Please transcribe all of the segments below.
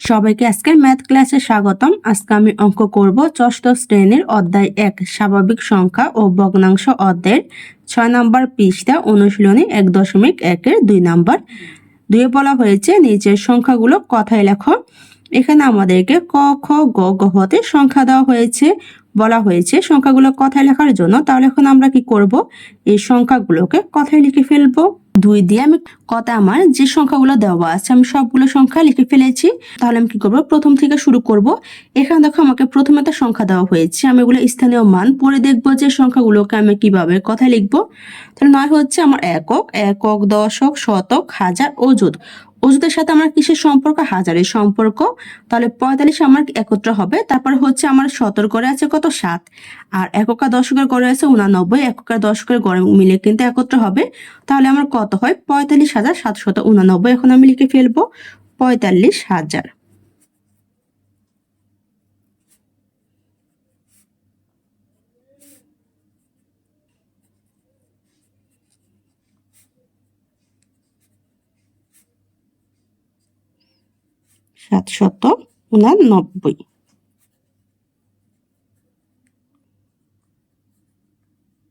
সবাইকে আজকে ম্যাথ ক্লাসে স্বাগতম। আজকে আমি অঙ্ক করব ষষ্ঠ শ্রেণির অধ্যায় এক, স্বাভাবিক সংখ্যা ও ভগ্নাংশ অধ্যায়ের ছয় নম্বর পৃষ্ঠা, অনুশীলনী এক দশমিক একের দুই নম্বর। দুয়ে বলা হয়েছে, নিচের সংখ্যাগুলো কথায় লেখো। এখানে আমাদেরকে ক, খ, গ গ হতে সংখ্যা দেওয়া হয়েছে। বলা হয়েছে সংখ্যাগুলো কথায় লেখার জন্য, তাহলে এখন আমরা কি করব? এই সংখ্যাগুলোকে কথায় লিখে ফেলব। দুই দিয়ে আমি কথা আমার যে সংখ্যাগুলো দেওয়া আছে, আমি সবগুলো সংখ্যা লিখে ফেলেছি। তাহলে আমি কি করব? প্রথম থেকে শুরু করব। এখানে দেখো আমাকে প্রথমে একটা সংখ্যা দেওয়া হয়েছে। আমি এগুলো স্থানীয় মান পরে দেখব যে সংখ্যাগুলোকে আমি কীভাবে কথায় লিখব। তাহলে নয় হচ্ছে আমার একক একক, দশক, শতক, হাজার অযুত অযুতের সাথে আমার কিসের সম্পর্ক? হাজারের সম্পর্ক। তাহলে পঁয়তাল্লিশ আমার একত্র হবে। তারপরে হচ্ছে আমার সতর করে আছে কত? সাত। আর এককার দশকের গড়ে আছে উনানব্বই। এককার দশকের গড়ে মিলে কিন্তু একত্র হবে। তাহলে আমার কত হয়? পঁয়তাল্লিশ হাজার সাতশত উনানব্বই। এখন আমি লিখে ফেলব। পঁয়তাল্লিশ হাজার। সাতশত উনানব্বই।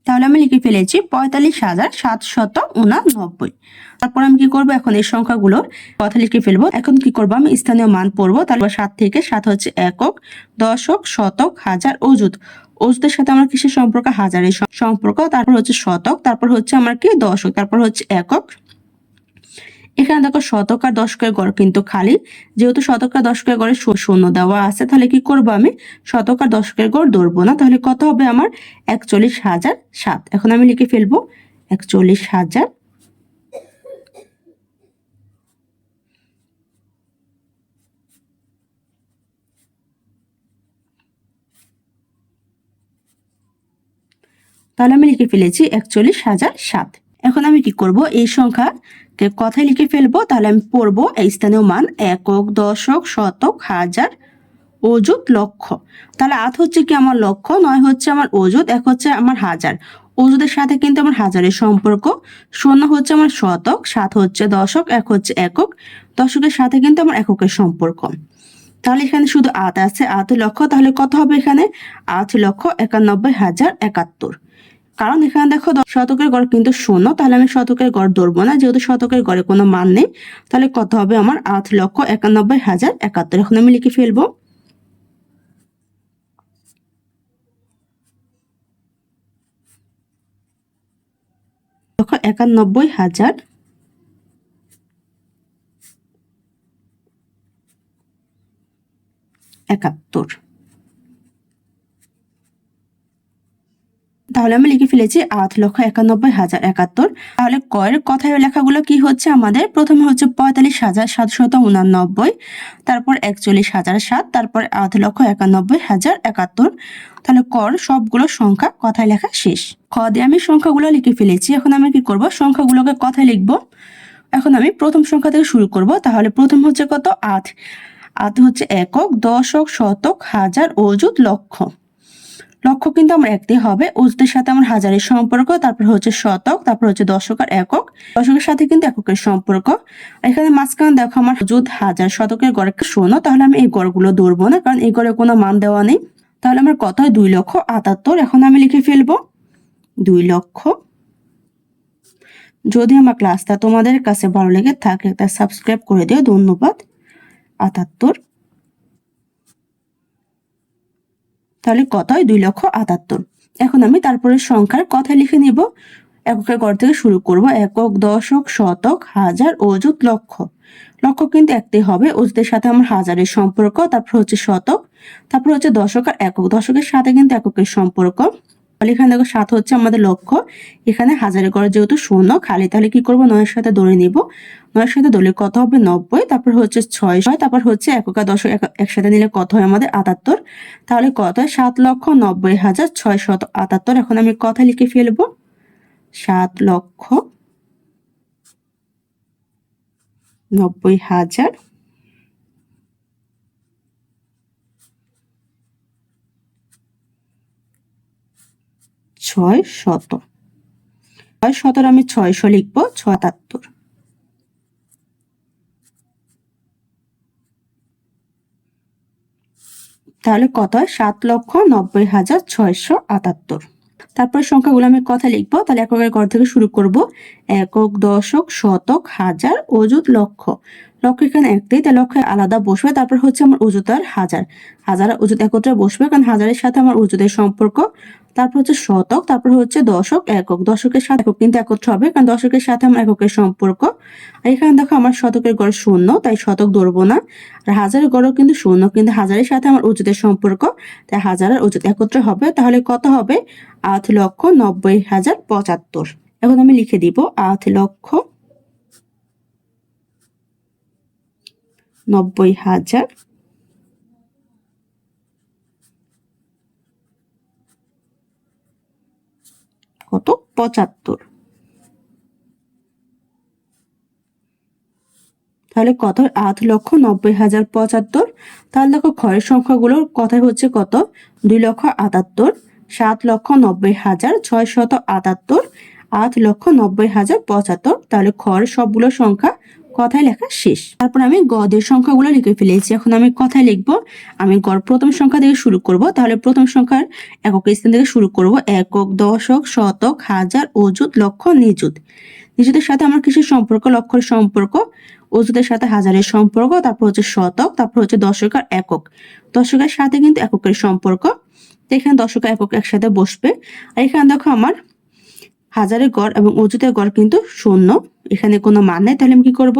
তাহলে আমি লিখে ফেলেছি পঁয়তাল্লিশ হাজার সাতশত উনানব্বই। তারপর আমি কি করব? এখন এই সংখ্যাগুলোর কথা লিখে ফেলব। এখন কি করব? আমি স্থানীয় মান পড়ব। তারপর সাত থেকে সাত হচ্ছে একক, দশক, শতক, হাজার অজুত অজুতের সাথে আমার কিসের সম্পর্ক? হাজারের সম্পর্ক। তারপর হচ্ছে শতক। তারপর হচ্ছে আমার কি? দশক। তারপর হচ্ছে একক এখানে দেখো শতক আর দশকের গড় কিন্তু খালি। যেহেতু শতক আর দশকের গড়ে শূন্য দেওয়া আছে, তাহলে কি করব আমি? শতক আর দশকের গড় ধরবো না, তাহলে কত হবে আমার? একচল্লিশ হাজার সাত। এখন আমি লিখে ফেলব, একচল্লিশ হাজার তাহলে আমি লিখে ফেলেছি একচল্লিশ হাজার সাত। এখন আমি কি করব, এই সংখ্যাকে কথায় লিখে ফেলব, তাহলে আমি পড়ব এই স্থানীয় মান একক, দশক, শতক, হাজার, অযুত, লক্ষ। তাহলে আট হচ্ছে কি আমার লক্ষ, নয় হচ্ছে আমার অযুত, এক হচ্ছে আমার হাজার। অযুতের সাথে কিন্তু আমার হাজারের সম্পর্ক, শূন্য হচ্ছে আমার শতক, সাত হচ্ছে দশক, এক হচ্ছে একক। দশকের সাথে কিন্তু আমার এককের সম্পর্ক। তাহলে এখানে শুধু আট আছে আট লক্ষ, তাহলে কত হবে এখানে? আট লক্ষ, একানব্বই হাজার একাত্তর। কারণ এখানে দেখো শতকের গড় কিন্তু শূন্য, তাহলে আমি শতকের গড় ধরবো না। যেহেতু শতকের গড়ে কোনো মান নেই, তাহলে কত হবে আমার? আট লক্ষ একানব্বই হাজার একাত্তর। এখন আমি লিখে ফেলব। লক্ষ একানব্বই হাজার একাত্তর। তাহলে আমি লিখে ফেলেছি আট লক্ষ একানব্বই হাজার একাত্তর। তাহলে কয়ের কথায় লেখাগুলো কি হচ্ছে আমাদের? প্রথমে হচ্ছে পঁয়তাল্লিশ হাজার সাতশত উনানব্বই, তারপর একচল্লিশ হাজার সাত, তারপর আট লক্ষ একানব্বই হাজার একাত্তর। তাহলে কর সবগুলো সংখ্যা কথায় লেখা শেষ। খ দিয়ে আমি সংখ্যাগুলো লিখে ফেলেছি, এখন আমি কি করব? সংখ্যাগুলোকে কথায় লিখব। এখন আমি প্রথম সংখ্যা থেকে শুরু করব, তাহলে প্রথম হচ্ছে কত? আট। আট হচ্ছে একক, দশক, শতক, হাজার, অযুত, লক্ষ। লক্ষ্য কিন্তু আমার একটি হবে। উজদের সাথে আমার হাজারের সম্পর্ক, তারপর হচ্ছে শতক, তারপর হচ্ছে দশক আর একক। দশকের সাথে কিন্তু এককের সম্পর্ক। এখানে মাঝখানে দেখো আমার যুদ্ধ হাজার শতকের গড়ে শোনো তাহলে আমি এই গড়গুলো ধরবো না, কারণ এই গড়ে কোনো মান দেওয়া নেই। তাহলে আমার কত হয়? দুই লক্ষ আটাত্তর। এখন আমি লিখে ফেলব, দুই লক্ষ। যদি আমার ক্লাসটা তোমাদের কাছে ভালো লেগে থাকে তা সাবস্ক্রাইব করে দিও। ধন্যবাদ। আটাত্তর। তাহলে কত হয় দুই লক্ষ আটাত্তর। এখন আমি তারপরে সংখ্যার কথা লিখে নিব। এককের গড় থেকে শুরু করব। একক, দশক, শতক, হাজার, অযুত লক্ষ। লক্ষ কিন্তু একটি হবে। অযুতের সাথে আমার হাজারের সম্পর্ক, তারপর হচ্ছে শতক, তারপর হচ্ছে দশক আর একক। দশকের সাথে কিন্তু এককের সম্পর্ক। তাহলে এখানে দেখো সাত হচ্ছে আমাদের লক্ষ্য। এখানে হাজারের গড়ে যেহেতু শূন্য, খালি, তাহলে কি করব? নয়ের সাথে দৌড়ে নিব। নয়ের সাথে দলে কত হবে? নব্বই। তারপর হচ্ছে ছয় ছয়, তারপর হচ্ছে একক দশক একসাথে নিলে কত হয় আমাদের? আটাত্তর। তাহলে কত হয়? সাত লক্ষ নব্বই হাজার ছয় শত আটাত্তর। এখন আমি কথা লিখে ফেলব। সাত লক্ষ নব্বই হাজার ছয় শত। ছয় শতর আমি ছয়শো লিখব, ছয়াত্তর। তাহলে কত হয়? সাত লক্ষ নব্বই হাজার ছয়শো আটাত্তর। তারপর সংখ্যাগুলো আমি কথা লিখব, তাহলে এককের ঘর থেকে শুরু করব। একক, দশক, শতক, হাজার, অযুত, লক্ষ। লক্ষ এখানে একটাই তাই লক্ষ্যে আলাদা বসবে, তারপর হচ্ছে আমার আর হাজার। হাজার অযুত একত্রে বসবে, কারণ হাজারের সাথে আমার অযুতের সম্পর্ক। তারপর হচ্ছে শতক, তারপর হচ্ছে দশক, একক। দশকের সাথে একক কিন্তু একত্র হবে, কারণ দশকের সাথে আমার এককের সম্পর্ক। আর এখানে দেখো আমার শতকের গড় শূন্য, তাই শতক ধরবো না। আর হাজারের গড়ও কিন্তু শূন্য, কিন্তু হাজারের সাথে আমার অযুতের সম্পর্ক। তাই হাজার আর অযুত একত্রে হবে, তাহলে কত হবে? আট লক্ষ নব্বই হাজার পঁচাত্তর। এখন আমি লিখে দিব আট লক্ষ নব্বই হাজার। কত? পঁচাত্তর। তাহলে কত? আট লক্ষ নব্বই হাজার পঁচাত্তর। তাহলে দেখো ক্ষয়ের সংখ্যাগুলোর কথাই হচ্ছে কত? দুই লক্ষ আটাত্তর, সাত লক্ষ নব্বই হাজার, ছয় শত আটাত্তর, আট লক্ষ নব্বই হাজার পঁচাত্তর। তাহলে খর সবগুলো সংখ্যা কথায় লেখা শেষ। তারপর আমি গদের সংখ্যাগুলো লিখে ফেলেছি। এখন আমি কথায় লিখব। আমি গড় প্রথম সংখ্যা থেকে শুরু করব। তাহলে প্রথম সংখ্যার একক স্থান থেকে শুরু করব। একক, দশক, শতক, হাজার, অযুত, লক্ষ, নিযুত। নিযুতের সাথে আমার কিসের সম্পর্ক? লক্ষের সম্পর্ক। অযুতের সাথে হাজারের সম্পর্ক। তারপর হচ্ছে শতক। তারপর হচ্ছে দশক আর একক। দশকের সাথে কিন্তু এককের সম্পর্ক। এখানে দশক একক একসাথে বসবে। আর এখানে দেখো আমার হাজারের গড় এবং অজুতের গড় কিন্তু শূন্য। এখানে কোনো মান নেই, তাহলে আমি কি করব?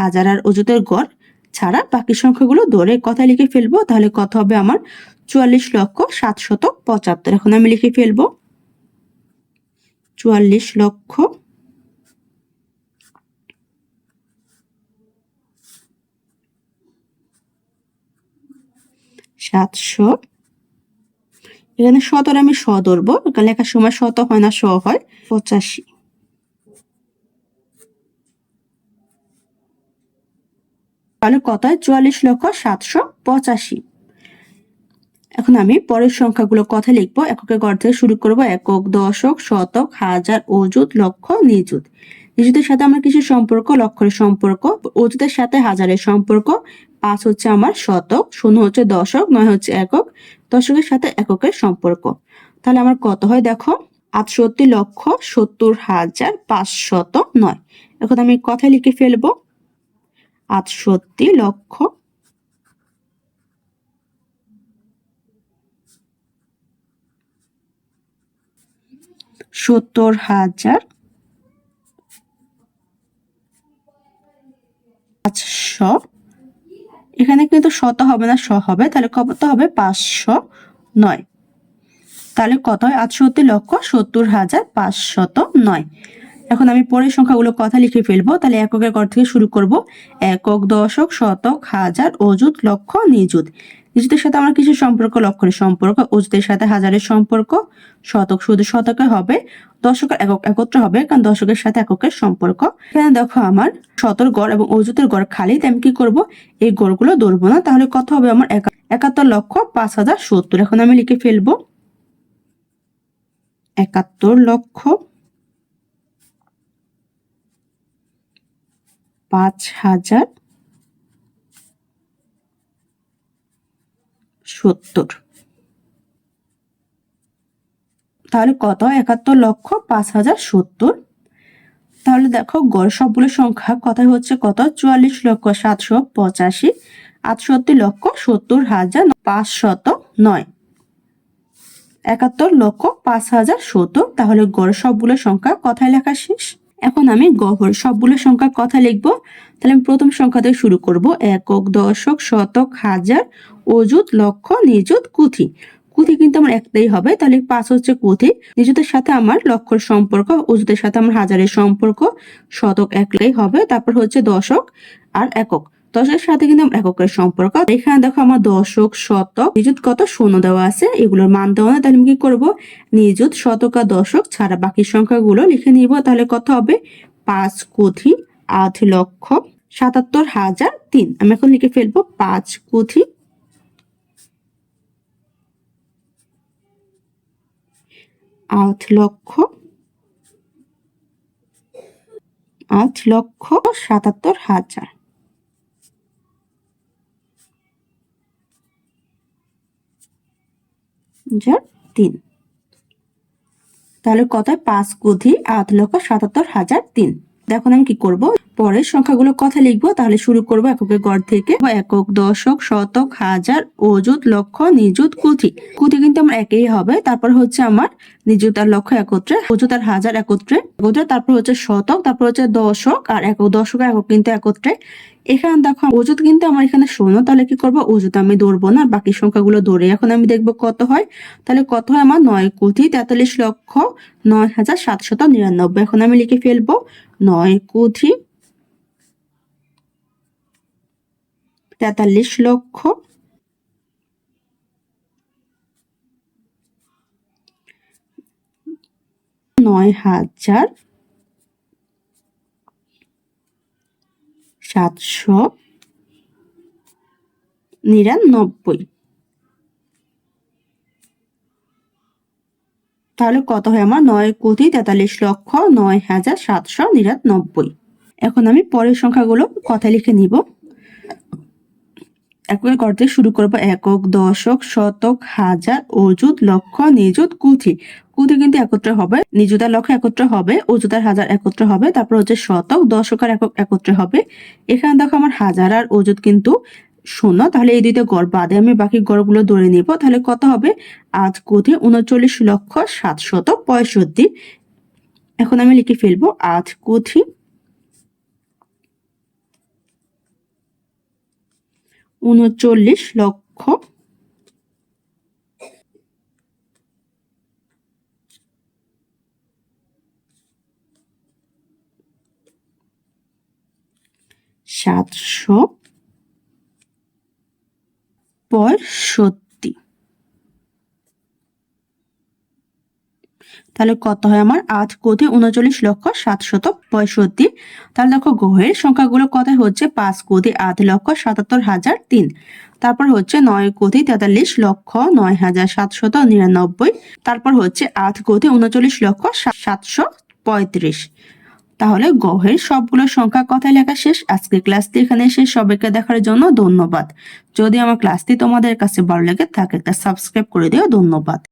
হাজার আর অজুতের গড় ছাড়া বাকি সংখ্যাগুলো ধরে কথা লিখে ফেলব, তাহলে কত হবে আমার চুয়াল্লিশ লক্ষ সাতশত পঁচাত্তর। এখন আমি লিখে ফেলব। চুয়াল্লিশ লক্ষ সাতশো এখানে শতর আমি শ ধরবো লেখার সময় শত হয় না শ হয়। পঁচাশি। তাহলে কত চুয়াল্লিশ লক্ষ সাতশো পঁচাশি। এখন আমি পরের সংখ্যাগুলো কথা লিখব। এককের গড় শুরু করব। একক, দশক, শতক, হাজার, অযুত, লক্ষ, নিযুত। নিযুতের সাথে আমার কিছু সম্পর্ক? লক্ষের সম্পর্ক। অযুতের সাথে হাজারের সম্পর্ক। পাঁচ হচ্ছে আমার শতক, শূন্য হচ্ছে দশক, নয় হচ্ছে একক, দশকের সাথে এককের সম্পর্ক। তাহলে আমার কত হয় দেখো? আটষট্টি লক্ষ সত্তর হাজার পাঁচশত নয়। এখন আমি কথা লিখে ফেলব। আটষট্টি লক্ষ সত্তর হাজার পাঁচশো এখানে কিন্তু শত হবে না, শ হবে। তাহলে কত হবে? পাঁচশো নয়। তাহলে কত হয়? আটষট্টি লক্ষ সত্তর হাজার পাঁচশত নয়। এখন আমি পরের সংখ্যাগুলো কথা লিখে ফেলব। তাহলে এককের ঘর থেকে শুরু করব। একক দশক, শতক, হাজার, অযুত, লক্ষ, নিযুত। নিযুতের সাথে আমার কিছু সম্পর্ক লক্ষের সম্পর্ক অযুতের সাথে হাজারের সম্পর্ক, শতক শুধু শতকে হবে, দশকের একক একত্র হবে, কারণ দশকের সাথে এককের সম্পর্ক। এখানে দেখো আমার শতর গড় এবং অযুতের গড় খালি, তাই আমি কি করব? এই গড়গুলো ধরবো না, তাহলে কত হবে আমার একাত্তর লক্ষ পাঁচ হাজার সত্তর। এখন আমি লিখে ফেলব। একাত্তর লক্ষ পাঁচ হাজার সত্তর। তাহলে কত? একাত্তর লক্ষ পাঁচ হাজার সত্তর। তাহলে দেখো, গড় সবগুলো সংখ্যা কথাই হচ্ছে কত? চুয়াল্লিশ লক্ষ সাতশো পঁচাশি, আটষট্টি লক্ষ সত্তর হাজার পাঁচশত নয়। একাত্তর লক্ষ পাঁচ হাজার সত্তর, তাহলে গড় সবগুলো সংখ্যা কথায় লেখা শেষ? এখন আমি গহর সবগুলো সংখ্যা কথা লিখব? তাহলে আমি প্রথম সংখ্যা থেকে শুরু করব। একক, দশক, শতক, হাজার, অযুত, লক্ষ, নিযুত, কুথি। কুথি কিন্তু আমার একটাই হবে, তাহলে পাঁচ হচ্ছে কুথি। নিযুতের সাথে আমার লক্ষর সম্পর্ক, অযুতের সাথে আমার হাজারের সম্পর্ক, শতক একটাই হবে, তারপর হচ্ছে দশক আর একক। দশের সাথে কিন্তু আমার এককের সম্পর্ক। এখানে দেখো আমার দশক, শতক, নিযুত কত? শূন্য দেওয়া আছে, এগুলোর মান দেওয়া না তাহলে আমি কি করব? নিযুত, শতক আর দশক ছাড়া বাকি সংখ্যাগুলো লিখে নিব, তাহলে কত হবে? পাঁচ কোটি আট লক্ষ সাতাত্তর হাজার তিন। আমি এখন লিখে ফেলব পাঁচ কোটি আট লক্ষ আট লক্ষ সাতাত্তর হাজার। তিন। তাহলে কত পাঁচ কুধি আট লক্ষ সাতাত্তর হাজার তিন। দেখুন আমি কি করব? পরের সংখ্যাগুলো কথা লিখব, তাহলে শুরু করব এককের গড় থেকে। একক, দশক, শতক, হাজার, অযুত, লক্ষ, নিযুত, কুথি। কুথি কিন্তু আমার একই হবে। তারপর হচ্ছে আমার নিযুত আর লক্ষ একত্রে, অযুত আর হাজার একত্রে। একত্রে, তারপর হচ্ছে শতক, তারপর হচ্ছে দশক, আর একক, দশক একক কিন্তু একত্রে। এখানে দেখো অজুত কিন্তু আমার এখানে শূন্য, তাহলে কি করব? অজুত আমি দৌড়বো না, বাকি সংখ্যাগুলো দৌড়ে এখন আমি দেখব কত হয়। তাহলে কত হয়? আমার নয় কোটি তেতাল্লিশ লক্ষ নয় হাজার সাতশত নিরানব্বই। এখন আমি লিখে ফেলব, নয় কোটি তেতাল্লিশ লক্ষ নয় হাজার সাতশো নিরানব্বই। তাহলে কত হয় আমার? নয় কোটি তেতাল্লিশ লক্ষ নয় হাজার সাতশো নিরানব্বই। এখন আমি পরের সংখ্যাগুলো কথা লিখে নিব। একক করতে শুরু করব। একক, দশক, শতক, হাজার, অযুত, লক্ষ, নিযুত, কুথি। কুথি কিন্তু একত্রে হবে, নিযুতার লক্ষ একত্রে হবে, অযুতার হাজার একত্র হবে, তারপর হচ্ছে শতক দশক আর একক একত্রে হবে। এখানে দেখো আমার হাজার আর অযুত কিন্তু শূন্য, তাহলে এই দুইটা গড় বাদে আমি বাকি গড়গুলো ধরে নিব। তাহলে কত হবে? আজ কোথি উনচল্লিশ লক্ষ সাতশত পঁয়ষট্টি। এখন আমি লিখে ফেলব, আজ কোথি উনচল্লিশ লক্ষ সাতশো পঁয়ষট্টি তাহলে কত হয় আমার? আট কোটি উনচল্লিশ লক্ষ সাতশত পঁয়ষট্টি। তাহলে দেখো গ্রহের সংখ্যাগুলো কত হচ্ছে? পাঁচ কোটি আট লক্ষ সাতাত্তর হাজার তিন। তারপর হচ্ছে নয় কোটি তেতাল্লিশ লক্ষ নয় হাজার সাতশত নিরানব্বই। তারপর হচ্ছে আট কোটি উনচল্লিশ লক্ষ সাতশো পঁয়ত্রিশ। তাহলে গহের সবগুলো সংখ্যা কথায় লেখা শেষ। আজকে ক্লাসটি এখানে শেষ। সবাইকে দেখার জন্য ধন্যবাদ। যদি আমার ক্লাসটি তোমাদের কাছে ভালো লেগে থাকে, তা সাবস্ক্রাইব করে দিও। ধন্যবাদ।